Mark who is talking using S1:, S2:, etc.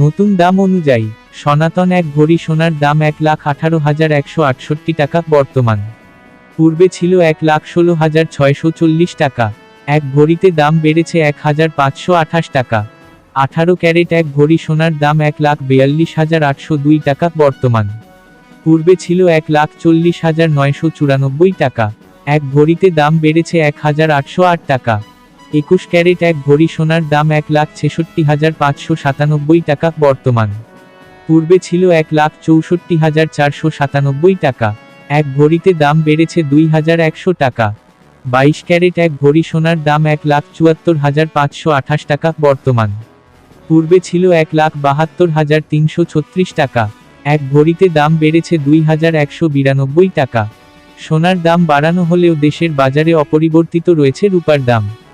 S1: নতুন দাম অনুযায়ী, সনাতন এক ভরি সোনার দাম এক লাখ আঠারো হাজার একশো আটষট্টি টাকা বর্তমান। পূর্বে ছিল এক লাখ ষোলো হাজার ছয়শো চল্লিশ টাকা, এক ভরিতে দাম বেড়েছে এক হাজার পাঁচশো আঠাশ টাকা। আঠারো ক্যারেট এক ভরি সোনার দাম এক লাখ বিয়াল্লিশ হাজার আটশো দুই টাকা বর্তমান। পূর্বে ছিল এক লাখ চল্লিশ হাজার নয়শো চুরানব্বই টাকা, এক ভরিতে দাম বেড়েছে এক হাজার আটশো আট টাকা। একুশ ক্যারেট এক ভরি সোনার দাম এক লাখ ছেষট্টি হাজার পাঁচশো সাতানব্বই টাকা বর্তমান। পূর্বে ছিল এক লাখ চৌষট্টি হাজার চারশো সাতানব্বই টাকা। এক ভরিতে দাম বেড়েছে দুই হাজার একশো টাকা। বাইশ ক্যারেট এক ভরি সোনার দাম এক লাখ চুয়াত্তর হাজার পাঁচশো আঠাশ টাকা বর্তমান। পূর্বে ছিল এক লাখ বাহাত্তর হাজার তিনশো ছত্রিশ টাকা। এক ভরিতে দাম বেড়েছে দুই হাজার একশো বিরানব্বই টাকা। সোনার দাম বাড়ানো হলেও দেশের বাজারে অপরিবর্তিত রয়েছে রূপার দাম।